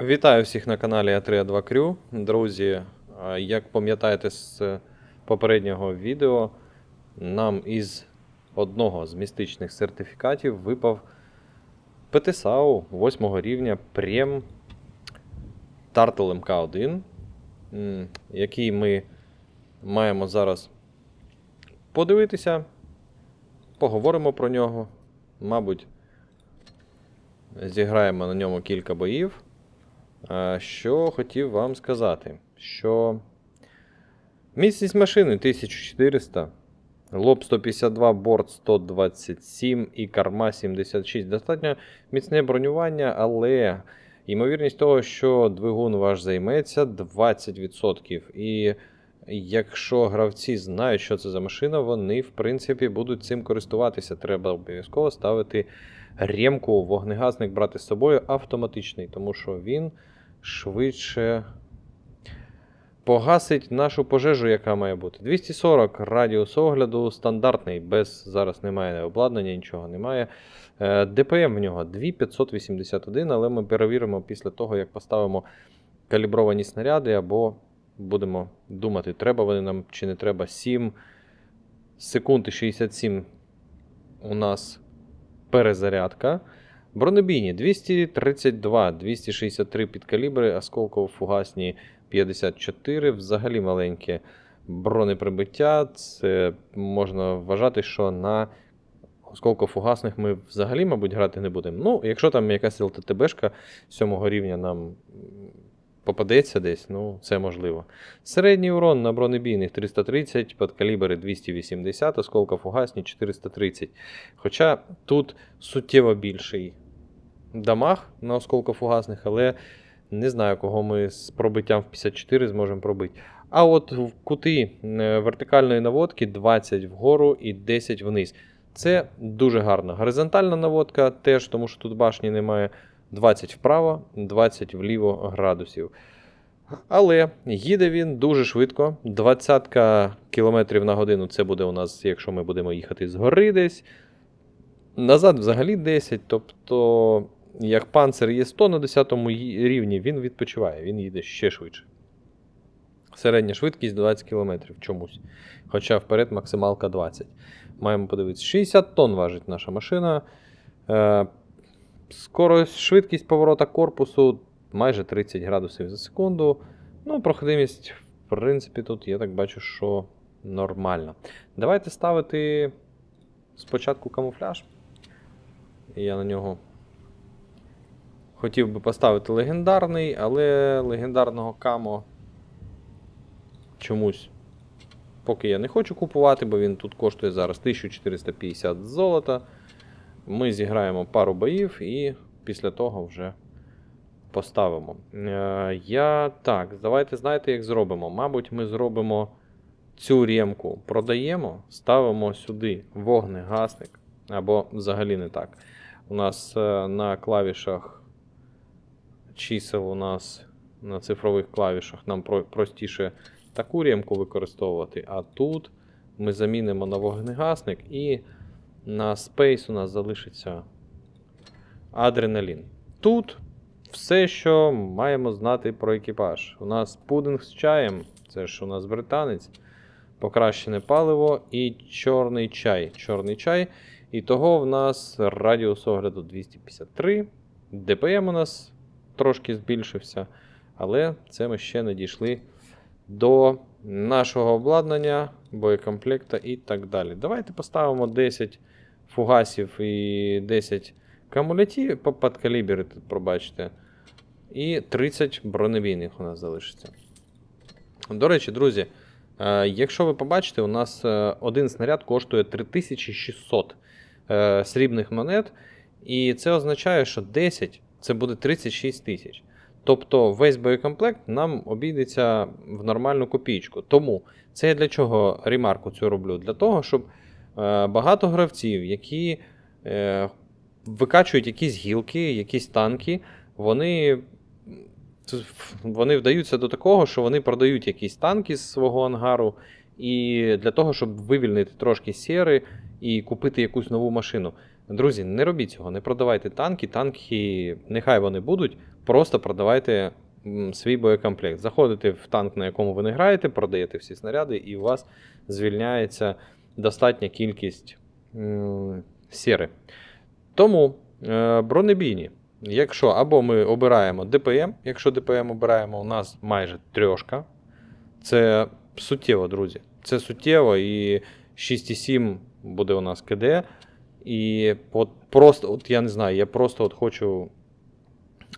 Вітаю всіх на каналі А3А2 Крю. Друзі, як пам'ятаєте з попереднього відео, нам із одного з містичних сертифікатів випав ПТСАУ 8 рівня Прем Turtle MK1, який ми маємо зараз подивитися, поговоримо про нього. Мабуть, зіграємо на ньому кілька боїв. Що хотів вам сказати, що міцність машини 1400, лоб 152, борт 127 і карма 76. Достатньо міцне бронювання, але ймовірність того, що двигун ваш займеться 20%. І якщо гравці знають, що це за машина, вони в принципі будуть цим користуватися. Треба обов'язково ставити ремку, вогнегасник брати з собою автоматичний, тому що він швидше погасить нашу пожежу, яка має бути. 240 радіус огляду, стандартний, без зараз немає обладнання, нічого немає. Е, ДПМ в нього 2581, але ми перевіримо після того, як поставимо калібровані снаряди, або будемо думати, треба вони нам чи не треба. 7 секунд і 67 у нас перезарядка. Бронебійні 232, 263 підкалібри, осколково-фугасні 54, взагалі маленьке бронеприбиття. Це можна вважати, що на осколково-фугасних ми взагалі, мабуть, грати не будемо. Ну, якщо там якась ЛТТБшка 7 рівня нам попадеться десь, ну, це можливо. Середній урон на бронебійних 330, подкалібри 280, осколково-фугасні 430. Хоча тут суттєво більший дамаг на осколкофугасних, але не знаю, кого ми з пробиттям в 54 зможемо пробити. А от в кути е, вертикальної наводки 20 вгору і 10 вниз. Це дуже гарно. Горизонтальна наводка теж, тому що тут башні немає. 20 вправо, 20 вліво градусів. Але їде він дуже швидко. 20 км на годину це буде у нас, якщо ми будемо їхати з гори десь. Назад взагалі 10. Тобто, як панцир є 100 на 10 рівні, він відпочиває, він їде ще швидше. Середня швидкість 20 км чомусь. Хоча вперед максималка 20. Маємо подивитися. 60 тонн важить наша машина. Е, скорость, швидкість поворота корпусу майже 30 градусів за секунду. Ну, проходимість, в принципі, тут я так бачу, що нормально. Давайте ставити спочатку камуфляж. Я на нього хотів би поставити легендарний, але легендарного камо чомусь поки я не хочу купувати, бо він тут коштує зараз 1450 золота. Ми зіграємо пару боїв і після того вже поставимо. Е, я так, давайте знаєте, як зробимо. Мабуть, ми зробимо цю ремку, продаємо, ставимо сюди вогнегасник, або взагалі не так. У нас е, на клавішах чисел, у нас на цифрових клавішах нам простіше таку ремку використовувати, а тут ми замінимо на вогнегасник і на Space у нас залишиться адреналін. Тут все, що маємо знати про екіпаж. У нас пудинг з чаєм, це ж у нас британець, покращене паливо і чорний чай. Чорний чай. І того в нас радіус огляду 253. ДПМ у нас трошки збільшився, але це ми ще не дійшли до нашого обладнання, боєкомплекта і так далі. Давайте поставимо 10 фугасів і 10 камулятів по подкалібри, пробачте. І 30 бронебійних у нас залишиться. До речі, друзі, е, якщо ви побачите, у нас е, один снаряд коштує 3600 е, срібних монет. І це означає, що 10 це буде 36 тисяч. Тобто весь боєкомплект нам обійдеться в нормальну копійку. Тому це я для чого ремарку цю роблю? Для того, щоб е, багато гравців, які е, викачують якісь гілки, якісь танки, вони, вони вдаються до такого, що вони продають якісь танки з свого ангару, і для того, щоб вивільнити трошки сєри і купити якусь нову машину. Друзі, не робіть цього, не продавайте танки. Танки, нехай вони будуть, просто продавайте свій боєкомплект. Заходите в танк, на якому ви не граєте, продаєте всі снаряди, і у вас звільняється достатня кількість сіри. Тому е, бронебійні. Якщо або ми обираємо ДПМ, якщо ДПМ обираємо, у нас майже трьошка. Це суттєво, друзі. Це суттєво і 6,7 буде у нас КД. І от просто, от я не знаю, я просто от хочу.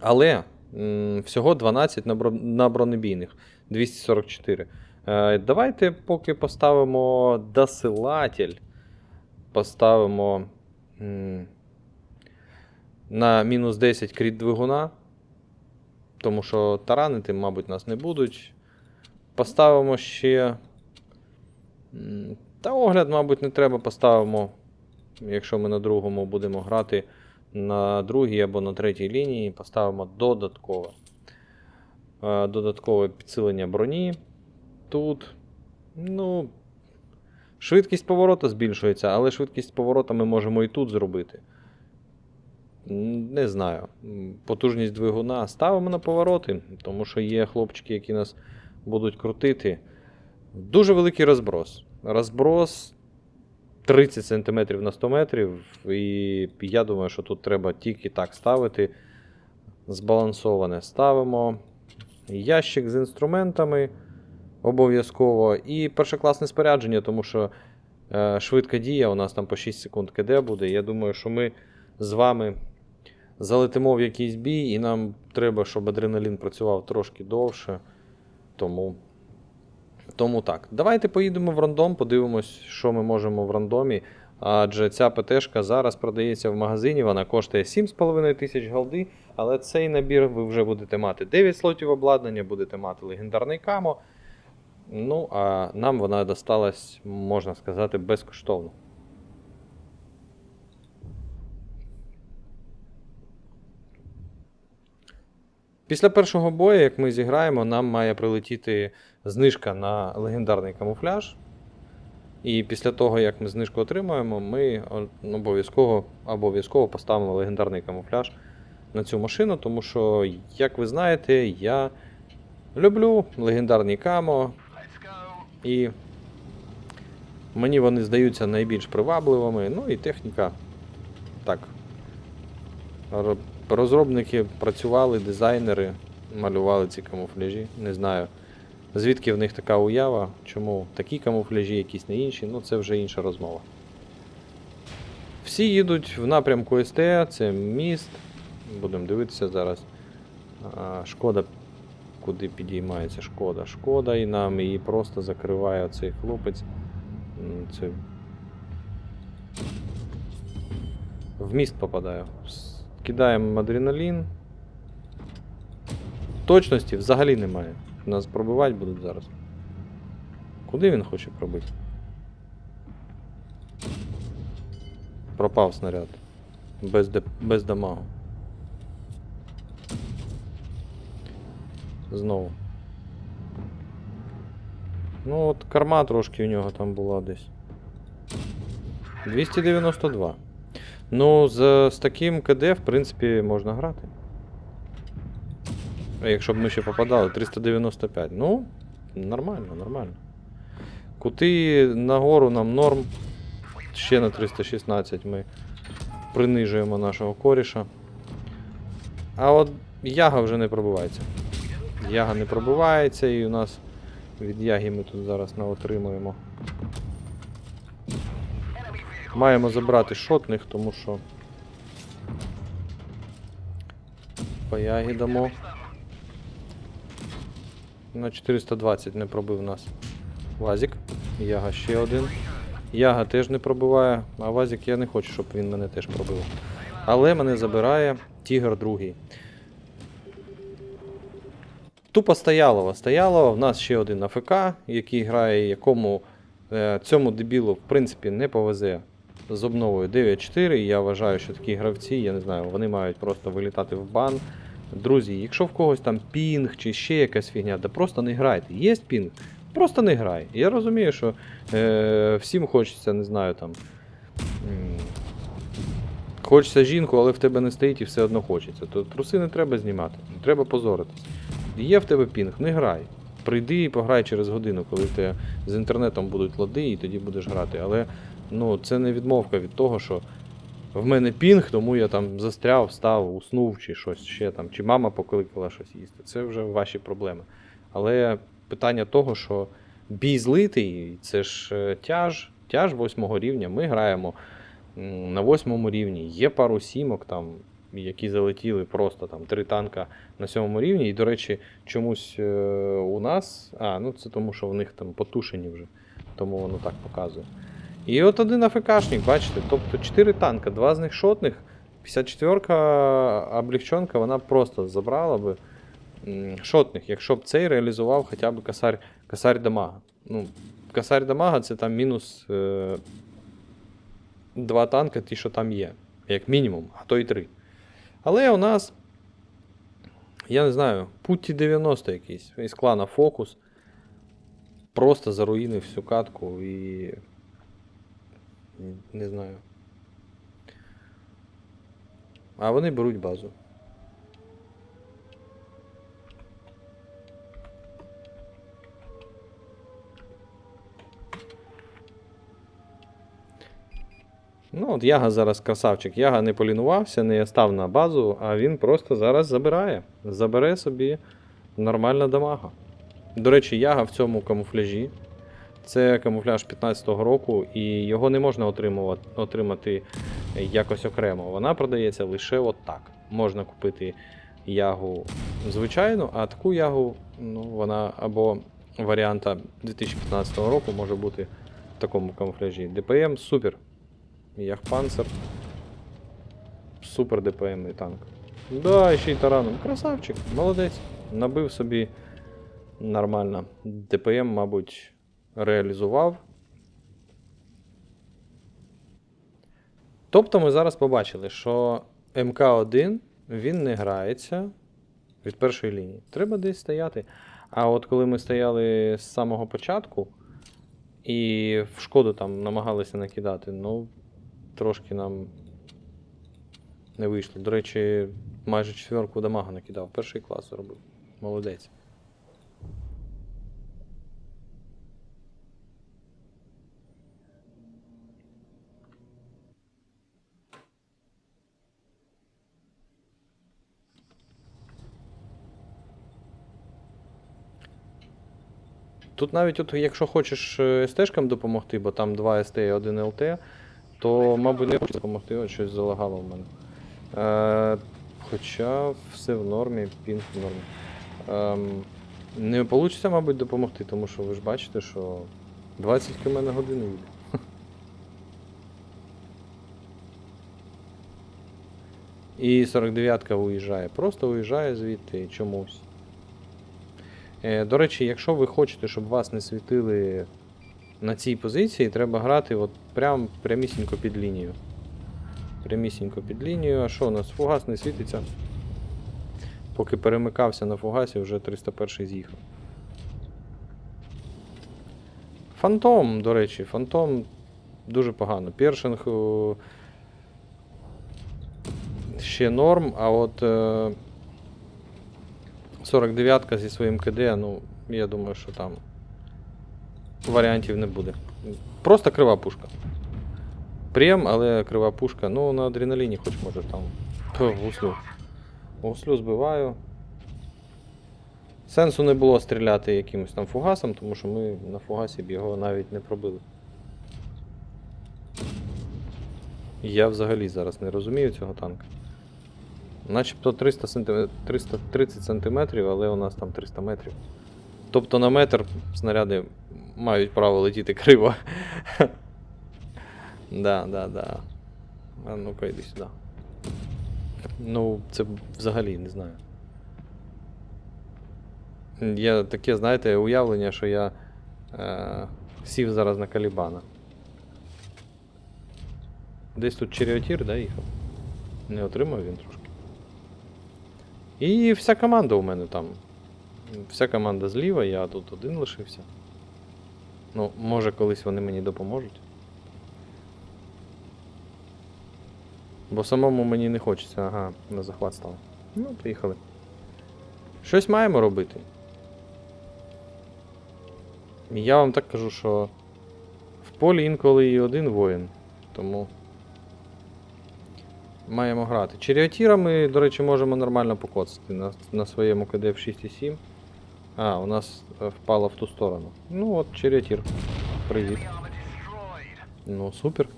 Але м, всього 12 на, на бронебійних, 244. Е, давайте поки поставимо досилатель. Поставимо м, на мінус 10 кріт двигуна. Тому що таранити, мабуть, нас не будуть. Поставимо ще. м, Та огляд, мабуть, не треба. Поставимо, якщо ми на другому будемо грати на другій або на третій лінії, поставимо додаткове. Е, Додаткове підсилення броні. Тут. Ну. Швидкість поворота збільшується, але швидкість поворота ми можемо і тут зробити. Не знаю. Потужність двигуна ставимо на повороти, тому що є хлопчики, які нас будуть крутити. Дуже великий розброс. Розброс 30 см на 100 метрів. І я думаю, що тут треба тільки так ставити. Збалансоване ставимо. Ящик з інструментами обов'язково. І першокласне спорядження, тому що е, швидка дія, у нас там по 6 секунд КД буде. Я думаю, що ми з вами залетимо в якийсь бій, і нам треба, щоб адреналін працював трошки довше. Тому, тому так. Давайте поїдемо в рандом, подивимось, що ми можемо в рандомі. Адже ця ПТшка зараз продається в магазині, вона коштує 7,5 тисяч голди, але цей набір ви вже будете мати 9 слотів обладнання, будете мати легендарний камо. Ну, а нам вона досталась, можна сказати, безкоштовно. Після першого бою, як ми зіграємо, нам має прилетіти знижка на легендарний камуфляж. І після того, як ми знижку отримаємо, ми обов'язково, обов'язково поставимо легендарний камуфляж на цю машину, тому що, як ви знаєте, я люблю легендарні камо, і мені вони здаються найбільш привабливими. Ну і техніка. Так. Розробники працювали, дизайнери малювали ці камуфляжі. Не знаю, звідки в них така уява, чому такі камуфляжі, якісь не інші, ну це вже інша розмова. Всі їдуть в напрямку СТ, це міст. Будемо дивитися зараз. Шкода, куди підіймається шкода. Шкода, і нам її просто закриває цей хлопець. Це... В міст попадаю. Кидаємо адреналін. Точності взагалі немає. Нас пробивати будуть зараз. Куди він хоче пробити? Пропав снаряд. Без, де... без дамагу. Знову. Ну от карма трошки у нього там була десь. 292. Ну, з, з таким КД, в принципі, можна грати. Якщо б ми ще попадали, 395. Ну, нормально, нормально. Кути нагору нам норм. Ще на 316 ми принижуємо нашого коріша. А от яга вже не пробивається. Яга не пробивається, і у нас від яги ми тут зараз наотримуємо. Маємо забрати шотних, тому що. По ягі дамо. На 420 не пробив нас. Вазік. Яга ще один. Яга теж не пробиває, а Вазік я не хочу, щоб він мене теж пробив. Але мене забирає Тігр другий. Тупо Стоялова. Стоялова, в нас ще один АФК, який грає, якому е, цьому дебілу, в принципі, не повезе з обновою 9.4. І я вважаю, що такі гравці, я не знаю, вони мають просто вилітати в бан. Друзі, якщо в когось там пінг чи ще якась фігня, да просто не грайте. Є пінг, просто не грай. Я розумію, що е, всім хочеться, не знаю, там. Хочеться жінку, але в тебе не стоїть і все одно хочеться. То труси не треба знімати, не треба позоритись. Є в тебе пінг, не грай. Прийди і пограй через годину, коли тебе з інтернетом будуть лади, і тоді будеш грати. Але ну, це не відмовка від того, що в мене пінг, тому я там застряв, встав, уснув чи щось ще там, чи мама покликала щось їсти. Це вже ваші проблеми. Але питання того, що бій злитий, це ж е, тяж, тяж восьмого рівня. Ми граємо на восьмому рівні. Є пару сімок там, які залетіли просто там три танка на сьомому рівні. І, до речі, чомусь е, у нас. А, ну це тому, що в них там потушені вже, тому воно так показує. І от один АФКшник, бачите, тобто 4 танка, два з них шотних, 54-ка облегченка, вона просто забрала би шотних, якщо б цей реалізував хоча б косарь, косарь дамага. Ну, косарь дамага це там мінус е, два танка, ті, що там є, як мінімум, а то й три. Але у нас, я не знаю, Путті 90 якийсь із клана Фокус. Просто заруїнив всю катку і. Не знаю. А вони беруть базу. Ну, от Яга зараз красавчик. Яга не полінувався, не став на базу, а він просто зараз забирає. Забере собі нормальна дамага. До речі, Яга в цьому камуфляжі. Це камуфляж 15-го року, і його не можна отримати якось окремо. Вона продається лише от так. Можна купити ягу звичайну, а таку ягу, ну, вона або варіанта 2015 року може бути в такому камуфляжі. ДПМ супер. Ягпанцер. Супер ДПМний танк. Да, ще й тараном. Красавчик, молодець. Набив собі нормально. ДПМ, мабуть, реалізував. Тобто ми зараз побачили, що МК1 він не грається від першої лінії. Треба десь стояти. А от коли ми стояли з самого початку і в шкоду там намагалися накидати, ну, трошки нам не вийшло. До речі, майже четверку дамага накидав. Перший клас робив. Молодець. Тут навіть, от, якщо хочеш е, СТ-шкам допомогти, бо там 2 СТ і 1 ЛТ, то, мабуть, не хочеш допомогти, от щось залагало в мене. Е, хоча все в нормі, пінг в нормі. Ем, не вийде, мабуть, допомогти, тому що ви ж бачите, що 20 км на годину їде. І 49-ка уїжджає. Просто уїжджає звідти чомусь. Е, До речі, якщо ви хочете, щоб вас не світили на цій позиції, треба грати от прям прямісінько під лінію. Прямісінько під лінію. А що у нас? Фугас не світиться. Поки перемикався на фугасі, вже 301 з'їхав. Фантом, до речі, фантом дуже погано. Першинг ще норм, а от. Е, 49-ка зі своїм КД, ну, я думаю, що там варіантів не буде. Просто крива пушка. Прем, але крива пушка. Ну, на адреналіні хоч може там. Гуслю. Гуслю збиваю. Сенсу не було стріляти якимось там фугасом, тому що ми на фугасі б його навіть не пробили. Я взагалі зараз не розумію цього танка. Начебто 300 см, 330 см, але у нас там 300 метрів. Тобто на метр снаряди мають право летіти криво. Да, да, да. А ну-ка йди сюди. Ну, це взагалі не знаю. Є таке, знаєте, уявлення, що я е, сів зараз на Калібана. Десь тут черіотір, да, їхав? Не отримав він трошки. І вся команда у мене там. Вся команда зліва, я тут один лишився. Ну, може колись вони мені допоможуть. Бо самому мені не хочеться, ага, на захват стало. Ну, поїхали. Щось маємо робити. Я вам так кажу, що в полі інколи і один воїн, тому маємо грати. Черіатіра ми, до речі, можемо нормально покоцати на, на своєму КД в 6,7. А, у нас е, впало в ту сторону. Ну от, черіатір. Привіт. Ну, супер.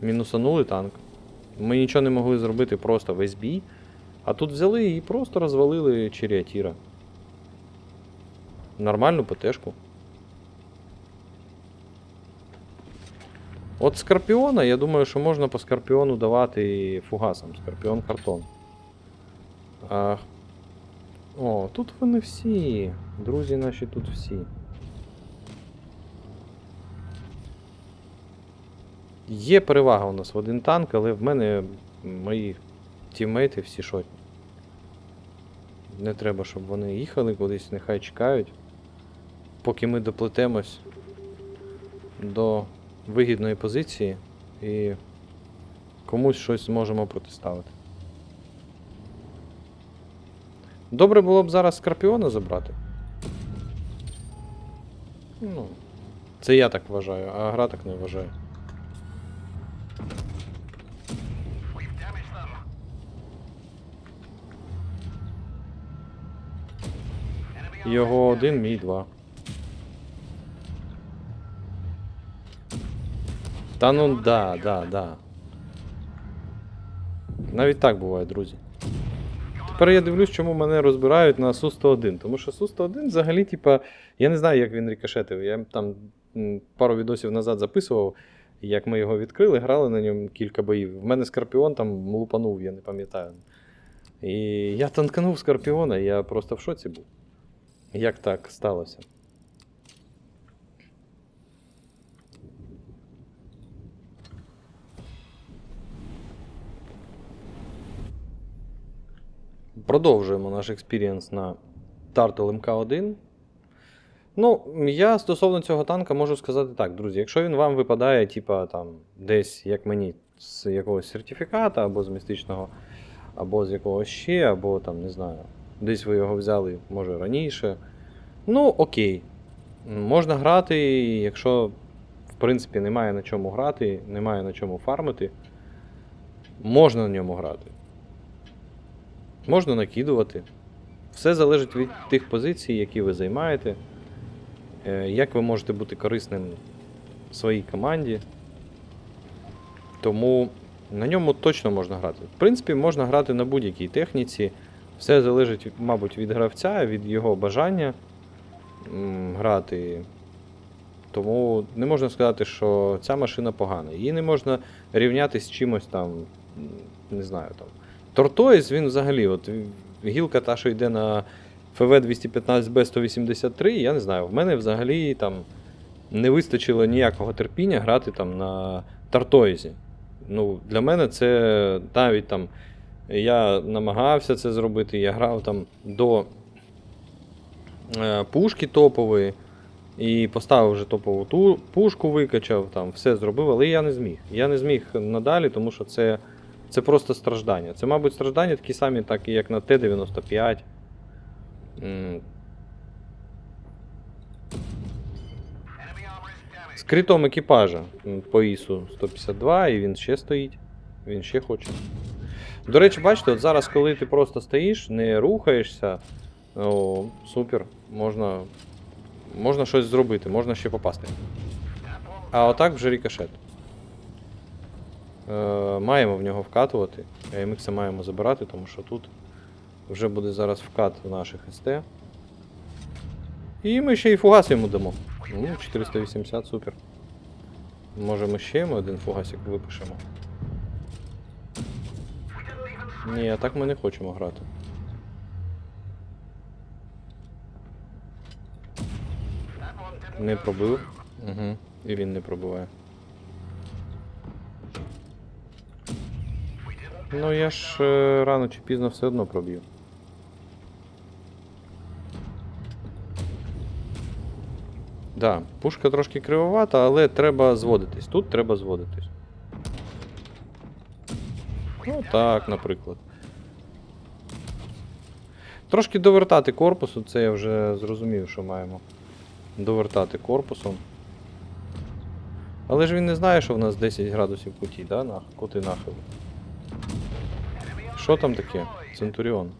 Мінусанули танк. Ми нічого не могли зробити просто весь бій. А тут взяли і просто розвалили черіатіра. Нормальну ПТшку. От Скорпіона, я думаю, що можна по Скорпіону давати фугасом. Скорпіон картон. А... О, тут вони всі. Друзі наші тут всі. Є перевага у нас в один танк, але в мене мої тіммейти всі шотні. Не треба, щоб вони їхали кудись, нехай чекають. Поки ми доплетемось до вигідної позиції і комусь щось зможемо протиставити. Добре було б зараз Скорпіона забрати. Ну, це я так вважаю, а гра так не вважає. Його один, мій два. Та ну да, да, да. Навіть так буває, друзі. Тепер я дивлюсь, чому мене розбирають на Су-101. Тому що Су-101 взагалі, типа, я не знаю, як він рикошетив. Я там пару відосів назад записував, як ми його відкрили, грали на ньому кілька боїв. В мене Скорпіон там лупанув, я не пам'ятаю. І я танканув Скорпіона, я просто в шоці був. Як так сталося? Продовжуємо наш експірієнс на Turtle MK1. Ну, я стосовно цього танка можу сказати так, друзі. Якщо він вам випадає, типа там, десь, як мені, з якогось сертифіката, або з містичного, або з якогось ще, або там, не знаю, десь ви його взяли, може, раніше. Ну, окей. Можна грати, якщо, в принципі, немає на чому грати, немає на чому фармити, можна на ньому грати. Можна накидувати. Все залежить від тих позицій, які ви займаєте, е, як ви можете бути корисним своїй команді. Тому на ньому точно можна грати. В принципі, можна грати на будь-якій техніці. Все залежить, мабуть, від гравця, від його бажання грати. Тому не можна сказати, що ця машина погана. Її не можна рівняти з чимось там, не знаю, там. Тортоїс, він взагалі, от гілка та, що йде на ФВ 215 б 183, я не знаю, в мене взагалі там не вистачило ніякого терпіння грати там на Тартоїзі. Ну, для мене це навіть там. Я намагався це зробити, я грав там до е, пушки топової і поставив вже топову ту, пушку, викачав, там все зробив, але я не зміг. Я не зміг надалі, тому що це, це просто страждання. Це, мабуть, страждання такі самі, так як на Т-95. М. З критом екіпажа по ІСу 152, і він ще стоїть. Він ще хоче. До речі, бачите, от зараз, коли ти просто стоїш, не рухаєшся, о, супер, можна, можна щось зробити, можна ще попасти. А отак вже рікошет. Е, маємо в нього вкатувати. AMX маємо забирати, тому що тут вже буде зараз вкат в наших СТ. І ми ще й фугас йому дамо. Ну, 480, супер. Може ми ще йому один фугасик випишемо. Ні, а так ми не хочемо грати. Не пробив. Угу. І він не пробиває. Ну я ж е, рано чи пізно все одно проб'ю. Да, пушка трошки кривовата, але треба зводитись. Тут треба зводитись. Ну так, наприклад. Трошки довертати корпусу, це я вже зрозумів, що маємо. Довертати корпусом. Але ж він не знає, що в нас 10 градусів куті, да? Кути нахилу. Що там таке? Центуріон.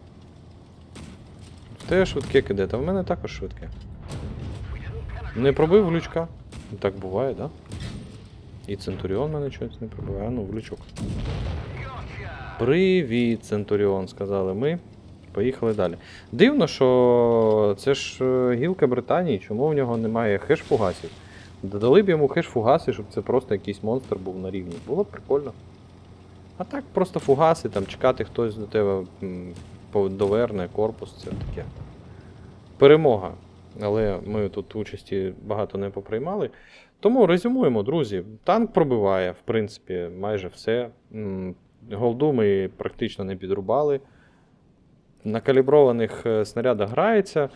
Тебе швидке киде, та в мене також швидке. Не пробив глючка. Так буває, да? І Центуріон мене щось не пробиває. А ну, глючок. Привіт, Центуріон, сказали ми. Поїхали далі. Дивно, що це ж е, гілка Британії, чому в нього немає хеш-фугасів? Додали б йому хеш-фугаси, щоб це просто якийсь монстр був на рівні. Було б прикольно. А так, просто фугаси, там чекати хтось до тебе доверне, корпус, це таке. Перемога. Але ми тут участі багато не поприймали. Тому резюмуємо, друзі. Танк пробиває, в принципі, майже все. Голду ми практично не підрубали. На каліброваних е, снарядах грається.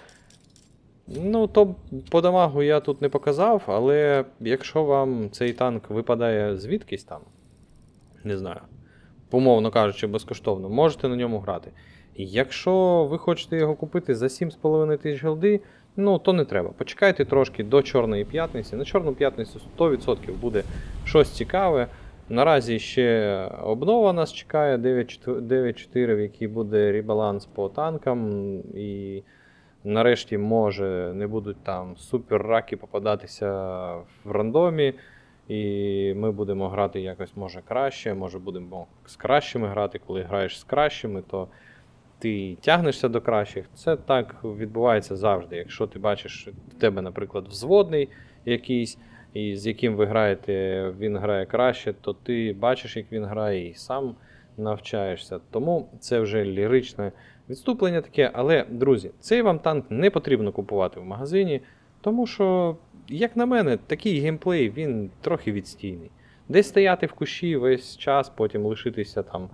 Ну, то по дамагу я тут не показав, але якщо вам цей танк випадає звідкись там, не знаю, умовно кажучи, безкоштовно, можете на ньому грати. Якщо ви хочете його купити за 7,5 тисяч голди, ну то не треба. Почекайте трошки до Чорної п'ятниці. На Чорну п'ятницю 100% буде щось цікаве. Наразі ще обнова нас чекає 9.4, 9.4, в якій буде ребаланс по танкам. І нарешті, може, не будуть там супер раки попадатися в рандомі. І ми будемо грати якось може краще, може будемо з кращими грати. Коли граєш з кращими, то ти тягнешся до кращих. Це так відбувається завжди. Якщо ти бачиш в тебе, наприклад, взводний якийсь, і з яким ви граєте, він грає краще, то ти бачиш, як він грає, і сам навчаєшся. Тому це вже ліричне відступлення таке. Але, друзі, цей вам танк не потрібно купувати в магазині, тому що, як на мене, такий геймплей він трохи відстійний. Десь стояти в кущі весь час, потім лишитися там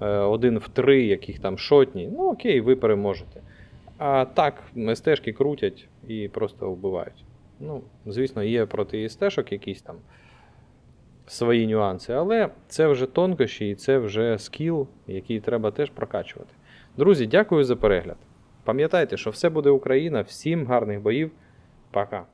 е, один в три, яких там шотні, ну окей, ви переможете. А так, СТшки крутять і просто вбивають. Ну, звісно, є проти СТшок якісь там свої нюанси, але це вже тонкощі і це вже скіл, який треба теж прокачувати. Друзі, дякую за перегляд. Пам'ятайте, що все буде Україна, всім гарних боїв. Пока.